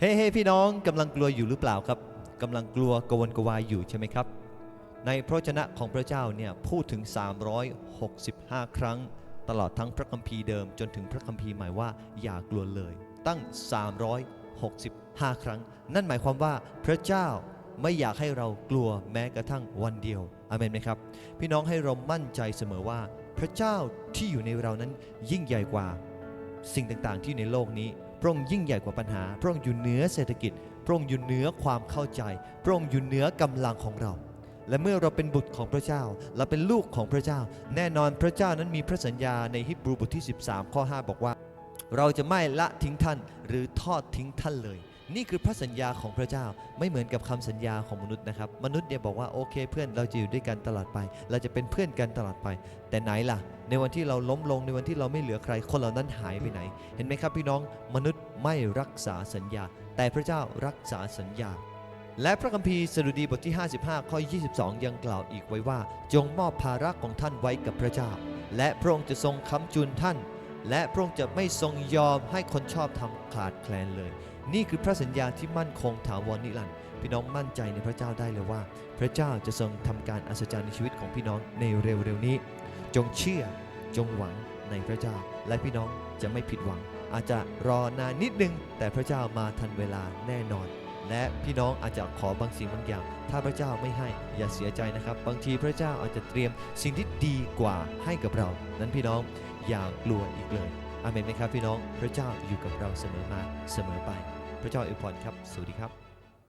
เฮ้เฮ้พี่น้องกำลังกลัวอยู่หรือเปล่าครับกำลังกลัวกวนกวายอยู่ใช่ไหมครับ ในพระวจนะของพระเจ้าเนี่ยพูดถึง 365 ครั้ง ตลอดทั้งพระคัมภีร์เดิมจนถึงพระคัมภีร์ใหม่ว่าอย่ากลัวเลย ตั้ง 365 ครั้ง นั่นหมายความว่าพระเจ้าไม่อยากให้เรากลัวแม้กระทั่งวันเดียวอเมนไหมครับ พี่น้องให้เรามั่นใจเสมอว่า พระเจ้าที่อยู่ในเรานั้นยิ่งใหญ่กว่าสิ่งต่างๆที่อยู่ในโลกนี้พระองค์ยิ่งใหญ่กว่าปัญหา พระองค์อยู่เหนือเศรษฐกิจ พระองค์อยู่เหนือความเข้าใจ พระองค์อยู่เหนือกำลังของเรา และเมื่อเราเป็นบุตรของพระเจ้า เราเป็นลูกของพระเจ้า แน่นอนพระเจ้านั้นมีพระสัญญาในฮิบรูบทที่ 13 ข้อ 5 บอกว่า เราจะไม่ละทิ้งท่านหรือทอดทิ้งท่านเลย นี่คือพระสัญญาของพระเจ้าไม่เหมือนกับคำสัญญาของมนุษย์นะครับ มนุษย์เนี่ยบอกว่าโอเค เพื่อนเราจะอยู่ด้วยกันตลอดไป เราจะเป็นเพื่อนกันตลอดไป แต่ไหนล่ะ ในวันที่เราล้มลงในวันที่เราไม่เหลือใคร คนเหล่านั้นหายไปไหน เห็นไหมครับพี่น้องมนุษย์ไม่รักษาสัญญา แต่พระเจ้ารักษาสัญญา และพระคัมภีร์สดุดีบทที่ 55 ข้อ 22 ยังกล่าวอีกไว้ว่า จงมอบภาระของท่านไว้กับพระเจ้า และพระองค์จะทรงค้ำจุนท่าน และพระองค์จะไม่ทรงยอมให้คนชอบทำขาดแคลนเลย นี่คือพระสัญญาที่มั่นคงถาวรนิรันดร์พี่น้องมั่นใจในพระเจ้าได้เลยว่า พระเจ้าจะทรงทำการอัศจรรย์ในชีวิตของพี่น้องในเร็วๆนี้ จงเชื่อจงหวังในพระเจ้า และพี่น้องจะไม่ผิดหวัง อาจจะรอนานนิดนึง แต่พระเจ้ามาทันเวลาแน่นอน และพี่น้องอาจจะขอบางสิ่งบางอย่าง ถ้าพระเจ้าไม่ให้อย่าเสียใจนะครับ บางทีพระเจ้าอาจจะเตรียมสิ่งที่ดีกว่าให้กับเรา นั้นพี่น้องอย่ากลัวอีกเลยอเมนไหมครับพี่น้อง พระเจ้าอยู่กับเราเสมอมาเสมอไป พระเจ้าอวยพรครับ สวัสดีครับ